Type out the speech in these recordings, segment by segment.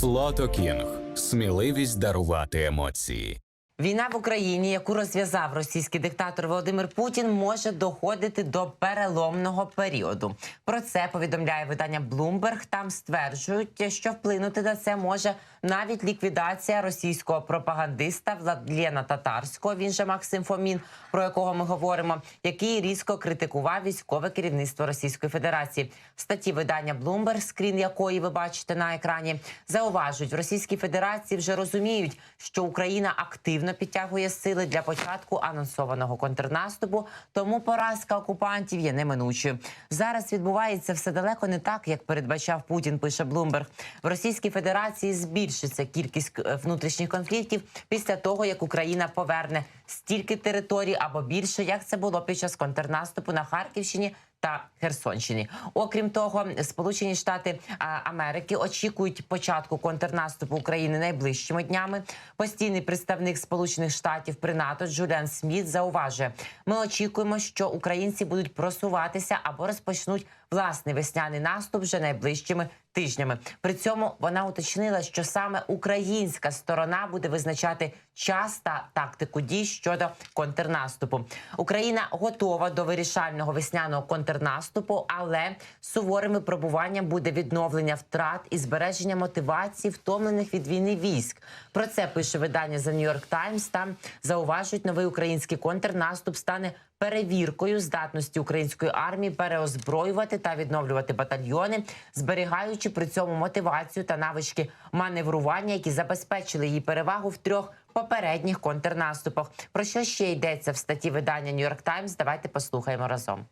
Слото Кінг. Сміливість дарувати емоції. Війна в Україні, яку розв'язав російський диктатор Володимир Путін, може доходити до переломного періоду. Про це повідомляє видання Bloomberg. Там стверджують, що вплинути на це може навіть ліквідація російського пропагандиста Владлєна Татарського. Він же Максим Фомін, про якого ми говоримо, який різко критикував військове керівництво Російської Федерації. В статті видання Bloomberg, скрін якої ви бачите на екрані, зауважують в Російській Федерації вже розуміють, що Україна активно підтягує сили для початку анонсованого контрнаступу. Тому поразка окупантів є неминучою. Зараз відбувається все далеко не так, як передбачав Путін. Пише Bloomberg. В Російській Федерації збільшиться кількість е, внутрішніх конфліктів після того, як Україна поверне стільки територій або більше, як це було під час контрнаступу на Харківщині та Херсонщині. Окрім того, Сполучені Штати Америки очікують початку контрнаступу України найближчими днями. Постійний представник Сполучених Штатів при НАТО Джуліан Сміт зауважує: ми очікуємо, що українці будуть просуватися або розпочнуть власний весняний наступ вже найближчими тижнями. При цьому вона уточнила, що саме українська сторона буде визначати час та тактику дій щодо контрнаступу. Україна готова до вирішального весняного контрнаступу, але суворим випробуванням буде відновлення втрат і збереження мотивації втомлених від війни військ. Про це пише видання The New York Times. Там зауважують, новий український контрнаступ стане перевіркою здатності української армії переозброювати та відновлювати батальйони, зберігаючи при цьому мотивацію та навички маневрування, які забезпечили її перевагу в трьох попередніх контрнаступах. Про що ще йдеться в статті видання New York Times? Давайте послухаємо разом.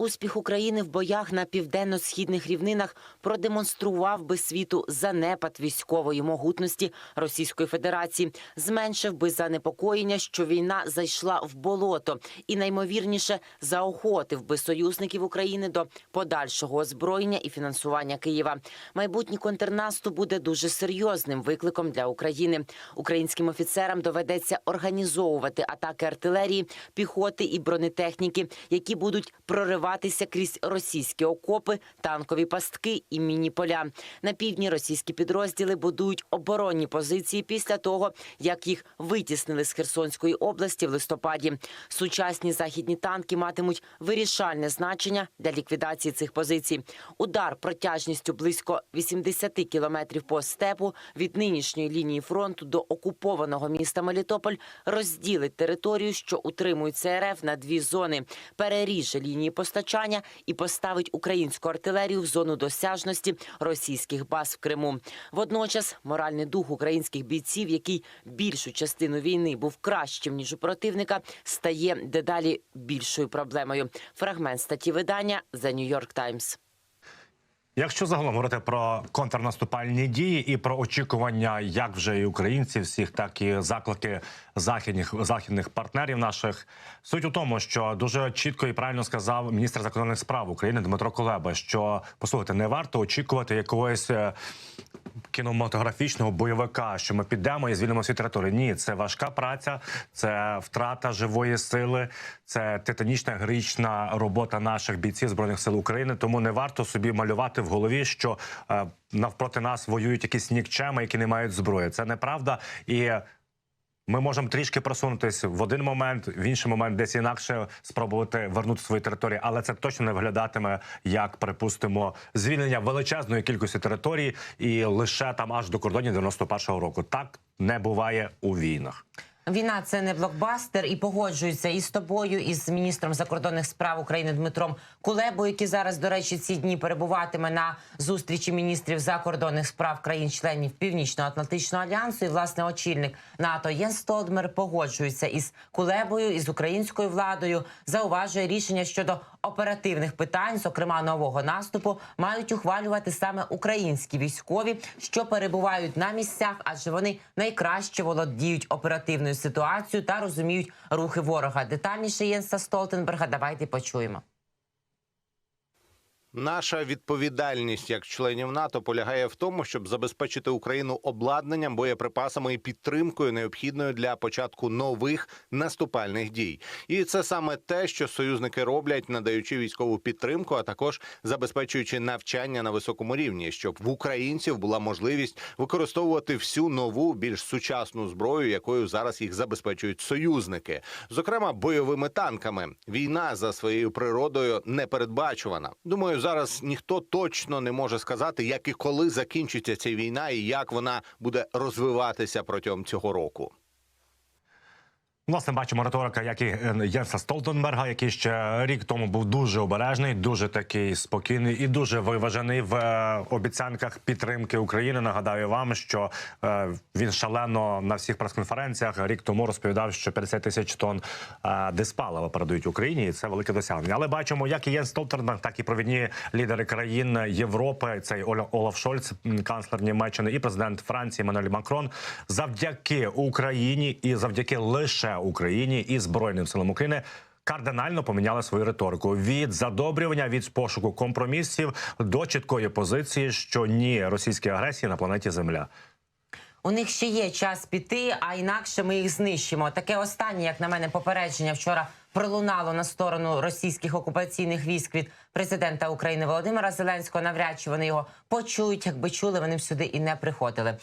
Успіх України в боях на південно-східних рівнинах продемонстрував би світу занепад військової могутності Російської Федерації, зменшив би занепокоєння, що війна зайшла в болото, і наймовірніше заохотив би союзників України до подальшого озброєння і фінансування Києва. Майбутній контрнаступ буде дуже серйозним викликом для України. Українським офіцерам доведеться організовувати атаки артилерії, піхоти і бронетехніки, які будуть проривати прориватися крізь російські окопи, танкові пастки і міні-поля. На півдні російські підрозділи будують оборонні позиції після того, як їх витіснили з Херсонської області в листопаді. Сучасні західні танки матимуть вирішальне значення для ліквідації цих позицій. Удар протяжністю близько 80 кілометрів по степу від нинішньої лінії фронту до окупованого міста Мелітополь розділить територію, що утримується РФ на дві зони, переріже лінії постачання і поставить українську артилерію в зону досяжності російських баз в Криму. Водночас моральний дух українських бійців, який більшу частину війни був кращим ніж у противника, стає дедалі більшою проблемою. Фрагмент статті видання The New York Times. Якщо загалом говорити про контрнаступальні дії і про очікування, як вже і українців всіх, так і заклики західних західних партнерів наших, суть у тому, що дуже чітко і правильно сказав міністр закордонних справ України Дмитро Колеба, що послухайте, не варто очікувати якогось е, кінематографічного бойовика, що ми підемо і звільнимо всі території. Ні, це важка праця, це втрата живої сили, це титанічна героїчна робота наших бійців збройних сил України. Тому не варто собі малювати в голові, що е, навпроти нас воюють якісь нікчеми, які не мають зброї. Це неправда і. Ми можемо трішки просунутися в один момент, в інший момент десь інакше спробувати вернути свої території, але це точно не виглядатиме як припустимо звільнення величезної кількості територій і лише там аж до кордонів 91-го року. Так не буває у війнах. Війна це не блокбастер, і погоджуються і з тобою, і з міністром закордонних справ України Дмитром Кулебою, який зараз, до речі, ці дні перебуватиме на зустрічі міністрів закордонних справ країн-членів Північно-Атлантичного альянсу. І власне очільник НАТО Єн Столдмер погоджується із Кулебою із українською владою. Зауважує рішення щодо оперативних питань, зокрема нового наступу, мають ухвалювати саме українські військові, що перебувають на місцях, адже вони найкраще володіють оперативною ситуацією та розуміють рухи ворога. Детальніше Єнса Столтенберга. Давайте почуємо. Наша відповідальність як членів НАТО полягає в тому, щоб забезпечити Україну обладнанням, боєприпасами і підтримкою, необхідною для початку нових наступальних дій. І це саме те, що союзники роблять, надаючи військову підтримку, а також забезпечуючи навчання на високому рівні, щоб в українців була можливість використовувати всю нову, більш сучасну зброю, якою зараз їх забезпечують союзники, зокрема бойовими танками. Війна за своєю природою непередбачувана. Думаю, зараз ніхто точно не може сказати, як і коли закінчиться ця війна, і як вона буде розвиватися протягом цього року. Власне, бачимо риторика, як і е, Єнса Столтенберга, який ще рік тому був дуже обережний, дуже такий спокійний і дуже виважений в е, обіцянках підтримки України. Нагадаю вам, що е, він шалено на всіх прес-конференціях рік тому розповідав, що 50 тисяч тонн диспалива передають Україні, і це велике досягнення. Але бачимо, як і Єнс Столтенберг, так і провідні лідери країн Європи. Цей Олаф Шольц, канцлер Німеччини, і президент Франції Мануель Макрон, завдяки Україні і завдяки лише Україні і Збройним силам України. Кардинально поміняли свою риторику від задобрювання від пошуку компромісів до чіткої позиції, що ні російській агресії на планеті Земля. У них ще є час піти, а інакше ми їх знищимо. Таке останнє, як на мене, попередження вчора пролунало на сторону російських окупаційних військ від президента України Володимира Зеленського. Навряд чи вони його почують. Якби чули, вони б сюди і не приходили.